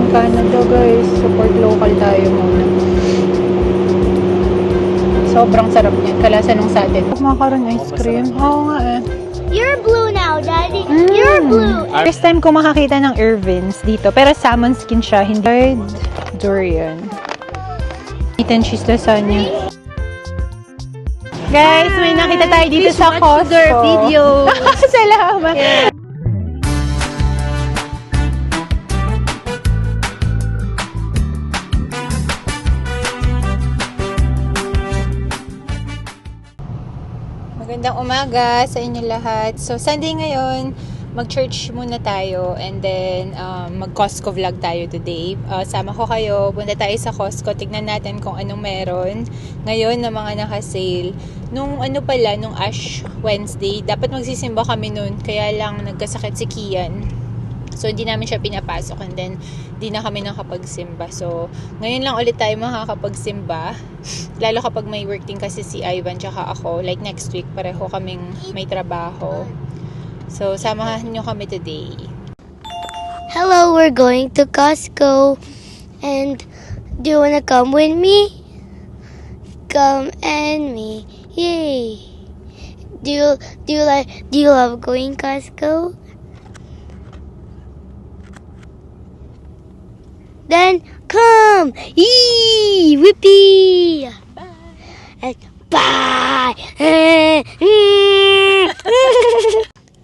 in Canada guys. Support local tayo muna. Sobrang sarap niya. Kalasa nung sa atin. Kumakaroon ice cream. Oo nga eh. You're blue now, Daddy. Mm. You're blue. First time ko makakita ng Irvins dito. Pero salmon skin siya. Hindi durian. Meat and cheese lasagna. Guys, may nakita tayo dito sa Costco. video. Salamat. Magandang umaga sa inyo lahat. So, Sunday ngayon, mag-church muna tayo and then um, mag-Costco vlog tayo today. Uh, sama ko kayo, punta tayo sa Costco, tignan natin kung anong meron ngayon na mga naka-sale. Nung ano pala, nung Ash Wednesday, dapat magsisimba kami nun, kaya lang nagkasakit si Kian. So, hindi namin siya pinapasok and then, hindi na kami nakapagsimba. So, ngayon lang ulit tayo makakapagsimba. Lalo kapag may work din kasi si Ivan tsaka ako. Like next week, pareho kaming may trabaho. So, samahan nyo kami today. Hello, we're going to Costco. And do you want to come with me? Come and me. Yay. Do you do you like do you love going Costco? Then come. Yee! Whippy! And bye.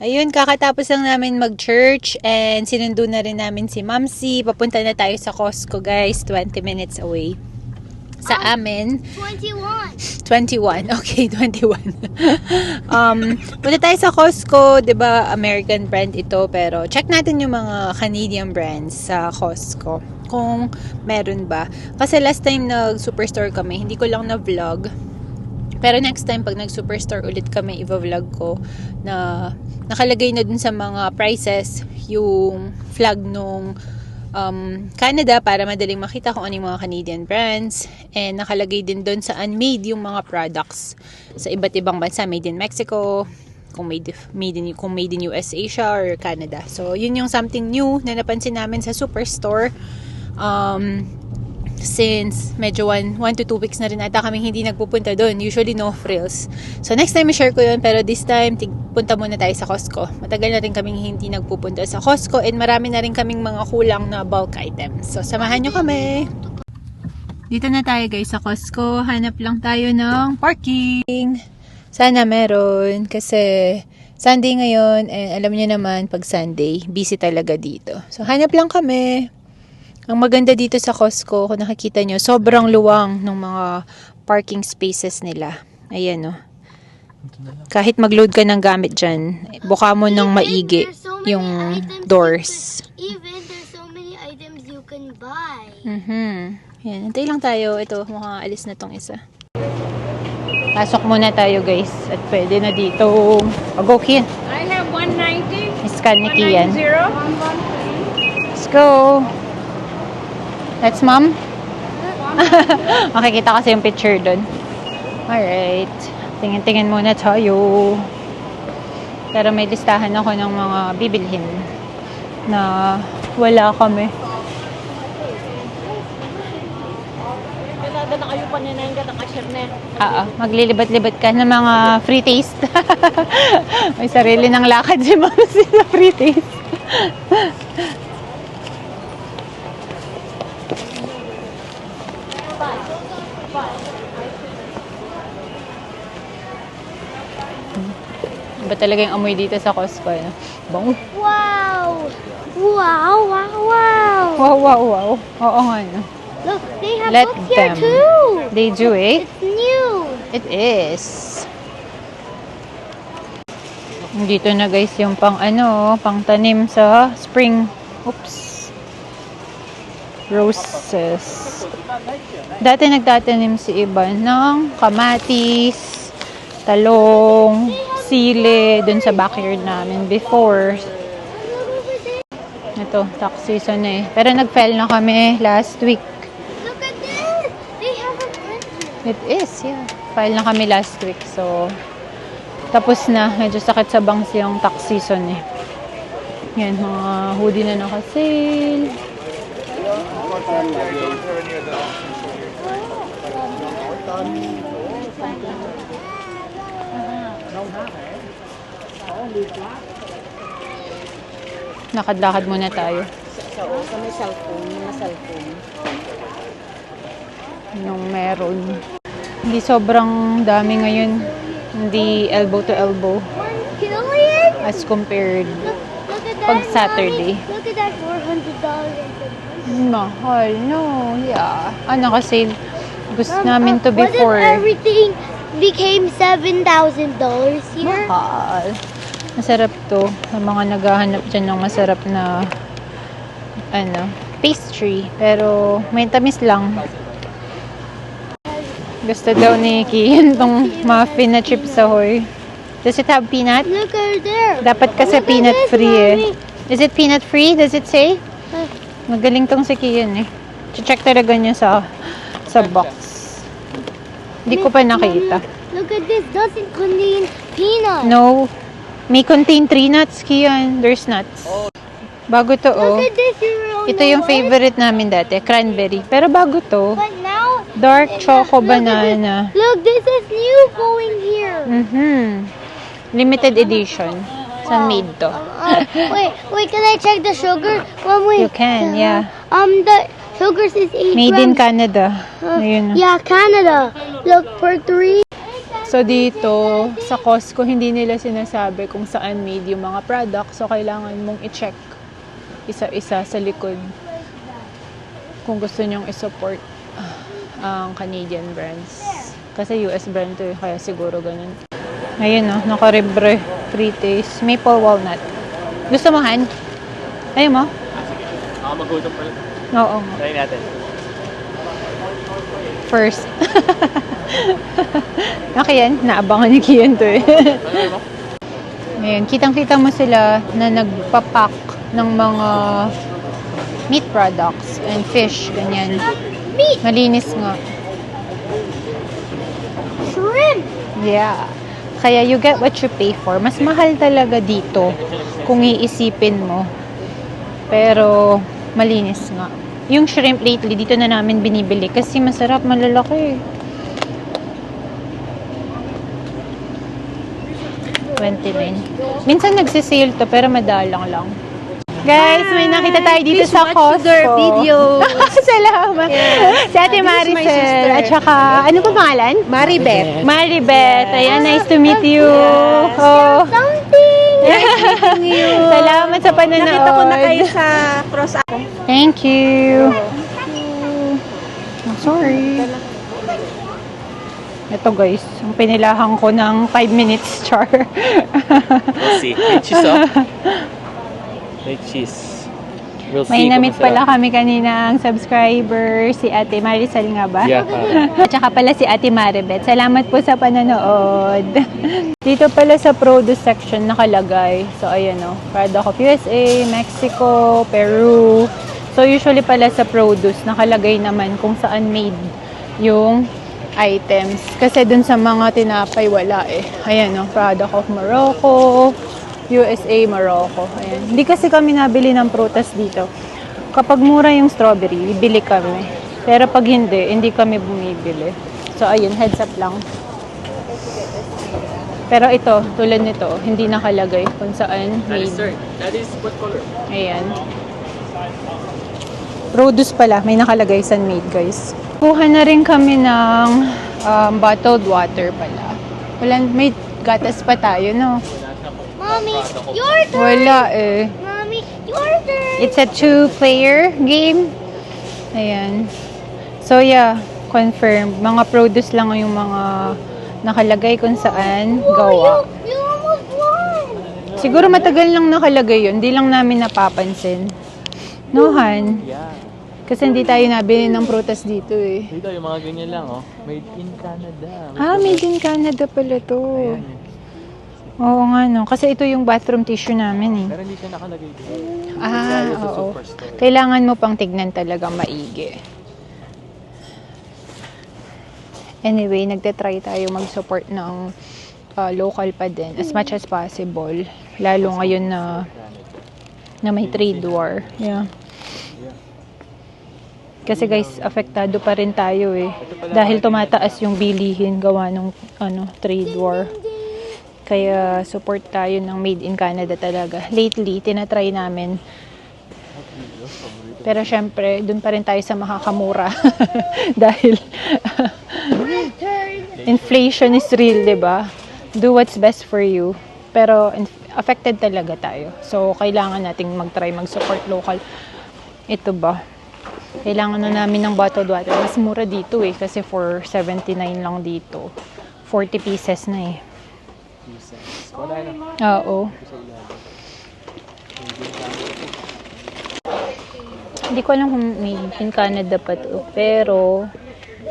Ayun, kakatapos lang namin mag-church and sinundo na rin namin si Mamsi. Papunta na tayo sa Costco, guys. 20 minutes away. Sa amin, 21. 21. Okay, 21. um, punta tayo sa Costco, 'di ba? American brand ito, pero check natin yung mga Canadian brands sa Costco. Kung meron ba. Kasi last time nag superstore kami, hindi ko lang na vlog. Pero next time pag nag superstore ulit kami, i-vlog ko na nakalagay na dun sa mga prices yung flag nung um, Canada para madaling makita kung ano yung mga Canadian brands. And nakalagay din doon sa unmade yung mga products sa iba't ibang bansa. Made in Mexico, kung made, made in, kung made in US, Asia, or Canada. So, yun yung something new na napansin namin sa Superstore. Um, since medyo 1 to 2 weeks na rin ata kami hindi nagpupunta doon. Usually no frills. So next time i-share ko yun pero this time tig- punta muna tayo sa Costco. Matagal na rin kaming hindi nagpupunta sa Costco and marami na rin kaming mga kulang na bulk items. So samahan nyo kami. Dito na tayo guys sa Costco. Hanap lang tayo ng parking. Sana meron kasi Sunday ngayon and alam niyo naman pag Sunday busy talaga dito. So hanap lang kami. Ang maganda dito sa Costco, kung nakikita nyo, sobrang luwang ng mga parking spaces nila. Ayan, oh. Kahit mag-load ka ng gamit dyan, buka mo ng maigi yung doors. Even there's so many items you can buy. Mhm. Yan, antay lang tayo. Ito, mukhang alis na tong isa. Pasok muna tayo, guys. At pwede na dito. Mag-okay. I have 190, Scan ni Kian. 190. Let's go. That's mom. Makikita kasi yung picture doon. Alright. Tingin-tingin muna tayo. Pero may listahan ako ng mga bibilhin na wala kami. Kada na kayo pa nina yung katang na. Oo, maglilibat-libat ka ng mga free taste. may sarili ng lakad si mom sa free taste. Talaga yung amoy dito sa Costco. No? Bango. Wow! Wow, wow, wow! Wow, wow, wow. Oo nga. No? Look, they have Let books here them. too! They do eh. It's new! It is. Dito na guys yung pang ano, pang tanim sa spring. Oops. Roses. Dati nagtatanim si Iban ng kamatis, talong, sili dun sa backyard namin before. Ito, tax season eh. Pero nag-fell na kami last week. Look at this! They have a It is, yeah. Fell na kami last week, so... Tapos na. Medyo sakit sa bangs yung tax season eh. Yan, mga hoodie na naka-sale. Hello? Lakad-lakad muna tayo. Sa, sa, may cellphone, yung cellphone. Yung meron. Hindi sobrang dami ngayon. Hindi elbow to elbow as compared pag Saturday. Look at that $400. Mahal, no. Yeah. Ah, naka-sale. Gusto namin uh, to what if before. everything became $7,000 here? Mahal. Masarap to. Sa mga naghahanap dyan ng masarap na ano, pastry. Pero may tamis lang. Gusto daw ni Kian tong muffin na chips ahoy. Does it have peanut? Look over there. Dapat kasi Look peanut this, free eh. Mommy. Is it peanut free? Does it say? Magaling tong si Kian eh. Check talaga niya sa sa box. Hindi ko pa nakita. Look at this. Doesn't contain peanuts. No. May contain three nuts, Kian. There's nuts. Bago to, oh. Look at this. You're Ito yung favorite namin dati, cranberry. Pero bago to, But now, dark choco look at banana. this. Look, this is new going here. Mhm. Limited edition. Saan made to? Uh, wait, wait. Can I check the sugar? Mom, wait. You can, yeah. Um, the sugar says eight Made in grams. Canada. Uh, Ayun. Yeah, Canada. Look for three. So dito, sa Costco, hindi nila sinasabi kung saan made yung mga products. So kailangan mong i-check isa-isa sa likod kung gusto nyong i-support ah, ang Canadian brands. Kasi US brand to eh, kaya siguro ganun. Ayun no, nakaribre. Free taste. Maple walnut. Gusto mo, Han? Ayaw mo? Ako magutom pala. Oo. Try natin. First. okay yan. Naabangan ni Kian to eh. Ayan, kitang-kita mo sila na nagpapak ng mga meat products and fish, ganyan. Meat, Malinis nga. shrimp. Yeah. Kaya you get what you pay for. Mas mahal talaga dito kung iisipin mo. Pero malinis nga. Yung shrimp lately, dito na namin binibili kasi masarap, malalaki. 29. Minsan nagsisale to pero madalang lang. Guys, may nakita tayo dito Please sa watch Costco. their videos. Salamat. Si Ate This is my Maricel. sister. At saka, ano pa pangalan? Maribeth. Maribeth. Ayan, nice to meet you. Oh. Something. Salamat sa panonood. Nakita ko na kayo sa cross ako. Thank you. I'm sorry. Ito guys, ang pinilahan ko ng 5 minutes char. We'll see. May cheese, oh. May cheese. We'll May see. namit pala kami kanina ang subscriber, si Ate Maricel nga ba? Yeah. At saka pala si Ate Maribeth. Salamat po sa panonood. Dito pala sa produce section nakalagay. So, ayan o. Product of USA, Mexico, Peru. So, usually pala sa produce, nakalagay naman kung saan made yung items. Kasi dun sa mga tinapay, wala eh. Ayan o. Product of Morocco, USA, Morocco. Ayan. Hindi kasi kami nabili ng prutas dito. Kapag mura yung strawberry, bibili kami. Pero pag hindi, hindi kami bumibili. So, ayun, heads up lang. Pero ito, tulad nito, hindi nakalagay kung saan That is, sir. That is what color? Ayan. Produce pala, may nakalagay saan made, guys. Kuha na rin kami ng um, bottled water pala. Wala, may gatas pa tayo, no? Mommy, your turn. Wala eh. Mommy, your turn. It's a two-player game. Ayan. So, yeah. Confirm. Mga produce lang yung mga nakalagay kung saan gawa. Siguro matagal lang nakalagay yun. Hindi lang namin napapansin. No, Han? Yeah. Kasi hindi tayo nabili ng prutas dito eh. Dito, yung mga ganyan lang, oh. Made in Canada. Ah, made in Canada pala to. Ayan, eh. Oo nga no. Kasi ito yung bathroom tissue namin eh. Pero hindi siya nakalagay dito. Ah, oo. Kailangan mo pang tignan talaga maigi. Anyway, nagte-try tayo mag-support ng uh, local pa din as much as possible. Lalo ngayon na na may trade war. Yeah. Kasi guys, apektado pa rin tayo eh. Dahil tumataas yung bilihin gawa ng ano, trade war. Kaya support tayo ng Made in Canada talaga. Lately, tinatry namin. Pero syempre, dun pa rin tayo sa makakamura. Dahil inflation is real, 'di ba? Do what's best for you. Pero affected talaga tayo. So, kailangan nating mag-try mag-support local. Ito ba? Kailangan na namin ng bottled water. Mas mura dito eh. Kasi for 79 lang dito. 40 pieces na eh. Wala na. Oo. Hindi ko alam kung made in Canada pa to. Pero,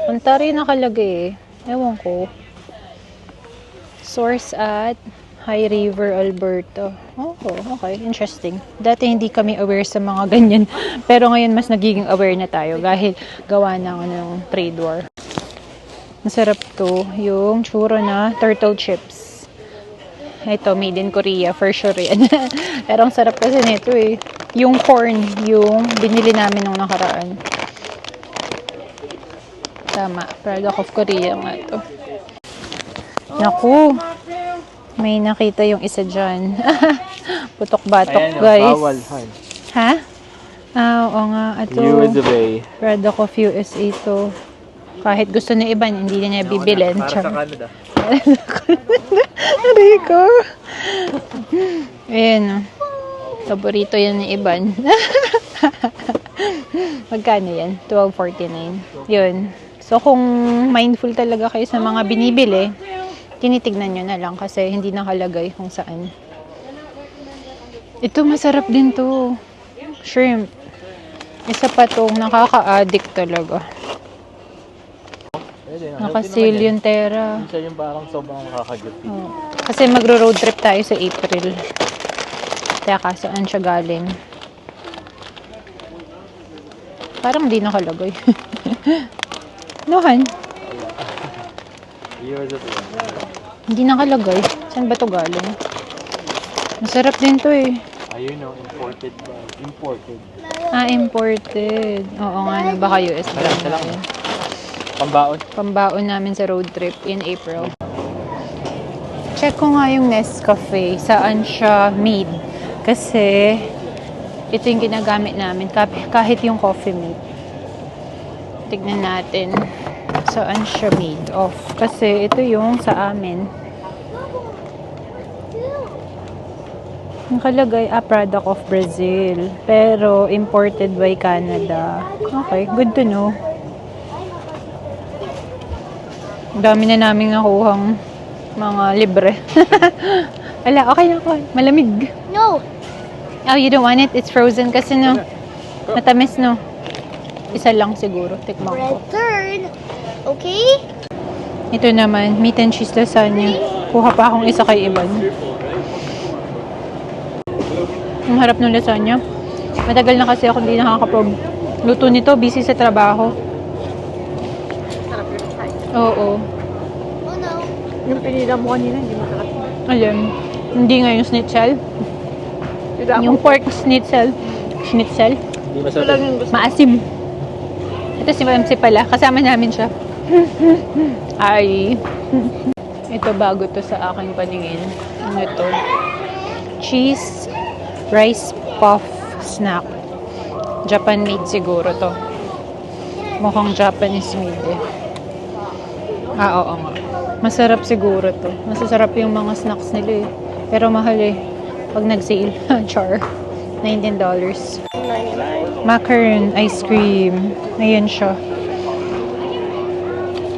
Ontario nakalagay eh. Ewan ko. Source at High River, Alberta. Oh, okay. Interesting. Dati hindi kami aware sa mga ganyan. Pero ngayon mas nagiging aware na tayo dahil gawa ng ano, trade war. Masarap to. Yung churro na turtle chips. Ito, made in Korea, for sure yan. Pero ang sarap kasi nito eh. Yung corn, yung binili namin nung nakaraan. Tama, product of Korea nga to. Naku, may nakita yung isa dyan. Putok-batok, Ayan, oh, guys. bawal. Han. Ha? Ah, oo nga. Ito, USA. product of USA to. Kahit gusto ni Iban, hindi na niya bibilin. Para sa. Canada. Rico. Ayan. oh. Paborito yan ni Iban. Magkano yan? 12.49. Yun. So, kung mindful talaga kayo sa mga binibili, tinitignan nyo na lang kasi hindi nakalagay kung saan. Ito, masarap din to. Shrimp. Isa pa tong nakaka-addict talaga. Nakasil yung tera. Siya yung parang sobrang nakakagupi. Oo. Kasi magro-road trip tayo sa April. Kaso saan siya galing? Parang di nakalagay. Nohan, hindi nakalagay. Saan ba to galing? Masarap din to eh. Ayun no, imported ba? Imported. Ah, imported. Oo nga, no, baka US brand na yun. Pambaon. Pambaon namin sa road trip in April. Check ko nga yung Nescafe. Saan siya made. Kasi, ito yung ginagamit namin. Kahit yung coffee mate. Tignan natin. Saan siya made of. Kasi, ito yung sa amin. Nakalagay, a product of Brazil. Pero, imported by Canada. Okay, good to know. Ang dami na namin nakuhang mga libre. Wala, okay na ako. Malamig. No. Oh, you don't want it? It's frozen kasi no. Matamis no. Isa lang siguro. Tikman ko. Red turn. Okay? Ito naman, meat and cheese lasagna. Kuha pa akong isa kay Iban. Ang harap ng lasagna. Matagal na kasi ako hindi nakakapag luto nito. Busy sa trabaho. Oo. Oh no. Yung pinila mo kanina, hindi masarap. Ayan. Hindi nga yung schnitzel. Yung pork schnitzel. Schnitzel. Hindi masarap. Maasim. Ito si MC pala. Kasama namin siya. Ay. Ito bago to sa aking paningin. Ano ito? Cheese rice puff snack. Japan made siguro to. Mukhang Japanese made eh. Ah, oo nga. Masarap siguro to. Masasarap yung mga snacks nila eh. Pero mahal eh. Pag nag-sale. Char. $19. Macaron ice cream. Ayan siya.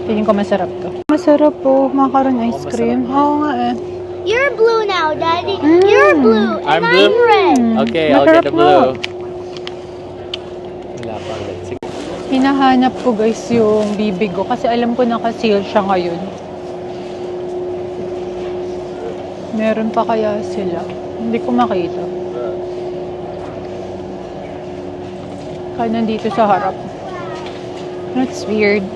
Feeling ko masarap to. Masarap po. Macaron ice cream. Oo nga eh. You're blue now, Daddy. Mm. You're blue. I'm and blue? I'm red. Mm, Okay, I'll get the blue. Wala pa. Sige. Hinahanap ko guys yung bibig ko kasi alam ko naka-sale siya ngayon. Meron pa kaya sila? Hindi ko makita. Kaya nandito sa harap. That's weird.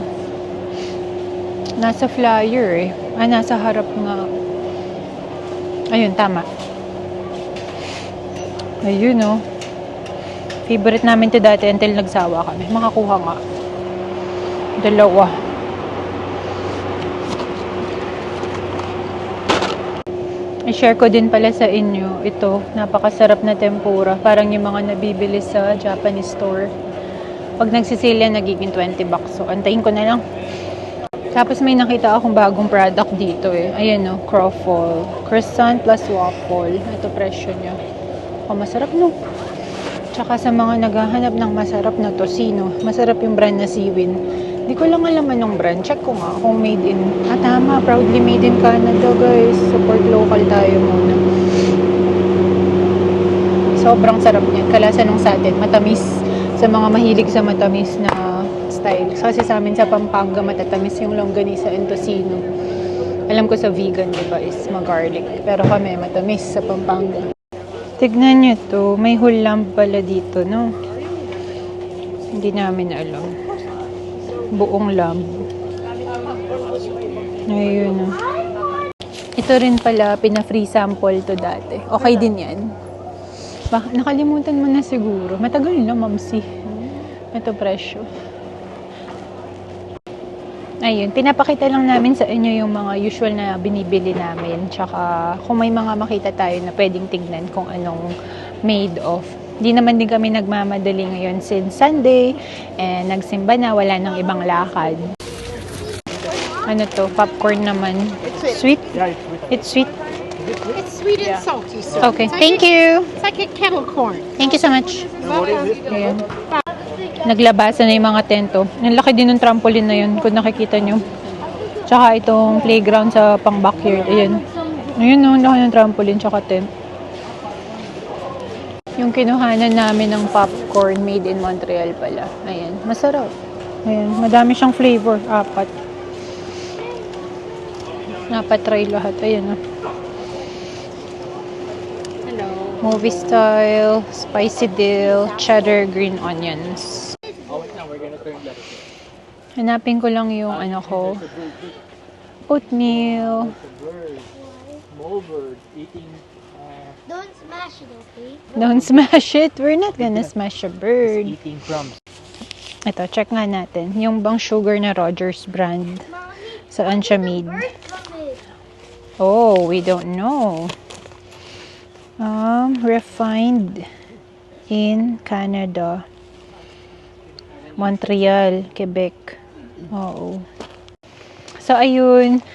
Nasa flyer eh. Ah, nasa harap nga. Ayun, tama. Ayun oh. Favorite namin to dati until nagsawa kami. Makakuha nga. Dalawa. I-share ko din pala sa inyo ito. Napakasarap na tempura. Parang yung mga nabibili sa Japanese store. Pag nagsisale yan, nagiging 20 bucks. So, antayin ko na lang. Tapos may nakita akong bagong product dito eh. Ayan o, Croffle. Croissant plus waffle. Ito presyo niya. Oh, masarap no. Tsaka sa mga naghahanap ng masarap na tocino, masarap yung brand na Siwin. Di ko lang alam anong brand. Check ko nga kung made in. Ah, tama. Proudly made in Canada, guys. Support local tayo muna. Sobrang sarap niya. Kalasa nung sa atin. Matamis. Sa mga mahilig sa matamis na style. Kasi sa amin sa Pampanga, matatamis yung longganisa and tocino. Alam ko sa vegan, di ba, is mag-garlic. Pero kami, matamis sa Pampanga. Tignan nyo to. May hulam pala dito, no? Hindi namin alam. Buong lamb. Ayun, no? Ito rin pala, pina-free sample to dati. Okay din yan. Bak nakalimutan mo na siguro. Matagal na, mamsi. Ito presyo. Ayun, pinapakita lang namin sa inyo yung mga usual na binibili namin. Tsaka kung may mga makita tayo na pwedeng tignan kung anong made of. Di naman din kami nagmamadali ngayon since Sunday. And nagsimba na, wala nang ibang lakad. Ano to? Popcorn naman. Sweet? Yeah, it's It's sweet. It's sweet and salty, so. Okay, It's like thank a- you. It's like a kettle corn. Thank you so much. Ayan. Naglabasan na yung mga tento. Ang laki din ng trampoline na yun, kung nakikita nyo. Tsaka itong playground sa pang backyard. Ayan. Ayun no, ang laki ng trampoline tsaka tent. Yung kinuhanan namin ng popcorn made in Montreal pala. Ayan, masarap. Ayan, madami siyang flavor. Apat. Apat try lahat. Ayan oh. Hello. Movie style, spicy dill, cheddar, green onions. Oh, wait now, we're gonna turn left. Hanapin ko lang yung ano ko. Oatmeal. Don't smash it, okay? Don't smash it. We're not gonna smash a bird. eating crumbs. Ito, check nga natin. Yung bang sugar na Rogers brand. Saan siya made? Oh, we don't know. Um, refined in Canada. Montreal, Quebec. Oo. So, ayun.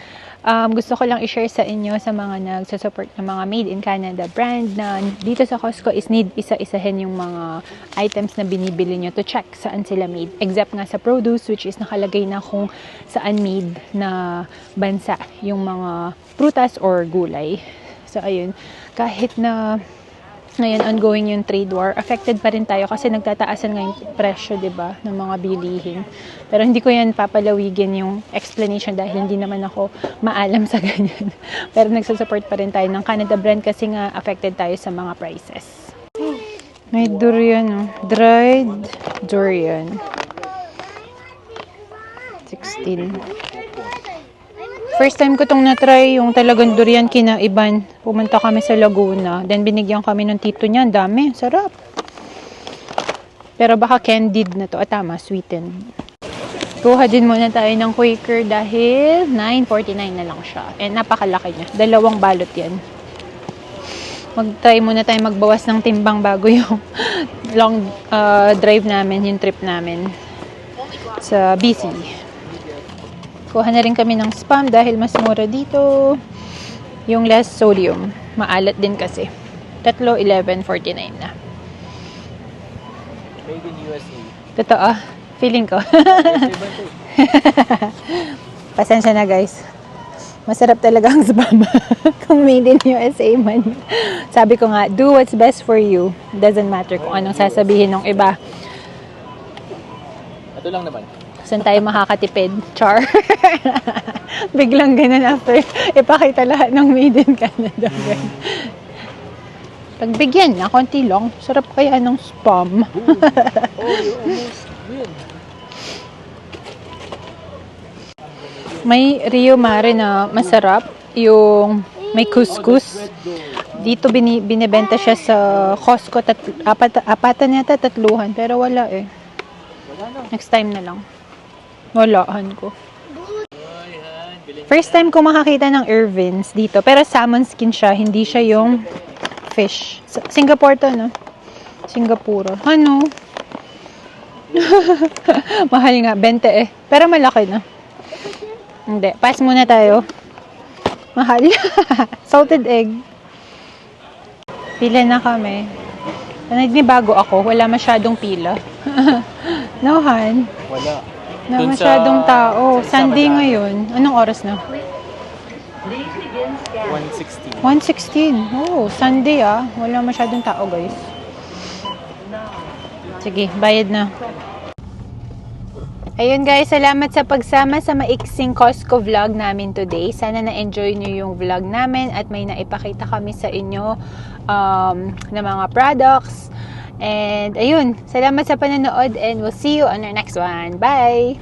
Um, gusto ko lang i-share sa inyo sa mga nagsusupport ng mga made in Canada brand na dito sa Costco is need isa-isahin yung mga items na binibili nyo to check saan sila made. Except nga sa produce which is nakalagay na kung saan made na bansa yung mga prutas or gulay. So, ayun. Kahit na ngayon ongoing yung trade war, affected pa rin tayo kasi nagtataasan nga yung presyo, 'di ba, ng mga bilihin. Pero hindi ko yan papalawigin yung explanation dahil hindi naman ako maalam sa ganyan. Pero nagsusupport pa rin tayo ng Canada brand kasi nga affected tayo sa mga prices. May durian, oh. Dried durian. 16. First time ko tong na-try, yung talagang durian kinaiban. Pumunta kami sa Laguna. Then binigyan kami ng tito niya. Dami. Sarap. Pero baka candied na to. Ah, tama. Sweetened. Kuha din muna tayo ng Quaker dahil 9.49 na lang siya. And napakalaki niya. Dalawang balot yan. Mag-try muna tayo magbawas ng timbang bago yung long uh, drive namin, yung trip namin sa BC. Kuha na rin kami ng spam dahil mas mura dito. Yung less sodium. Maalat din kasi. Tatlo, 11.49 na. Made in USA. Totoo. Feeling ko. Pasensya na guys. Masarap talaga ang spam. kung made in USA man. Sabi ko nga, do what's best for you. Doesn't matter kung anong sasabihin ng iba. Ito lang naman. Saan tayo makakatipid? Char. Biglang ganun after ipakita lahat ng made in Canada. Ganun. Pagbigyan na, konti lang. Sarap kaya ng spam. Oh. May Rio Mare na masarap. Yung may couscous. Dito bini, binibenta siya sa Costco, tat, apat, apatan yata, tatluhan. Pero wala eh. Next time na lang. Walaan ko. First time ko makakita ng Irvins dito. Pero salmon skin siya, hindi siya yung fish. Singapore to, no? Singapore. Ano? Mahal nga, 20 eh. Pero malaki na. Hindi, pass muna tayo. Mahal. Salted egg. Pila na kami. Nagnibago ako, wala masyadong pila. no, Han? Wala. Na Dun sa- masyadong tao. sa Sunday Madami. ngayon. Anong oras na? 160. 1.16. Oh, Sunday ah. Wala masyadong tao, guys. Sige, bayad na. Ayun guys, salamat sa pagsama sa maiksing Costco vlog namin today. Sana na-enjoy nyo yung vlog namin at may naipakita kami sa inyo um, na mga products. And ayun, salamat sa panonood and we'll see you on our next one. Bye!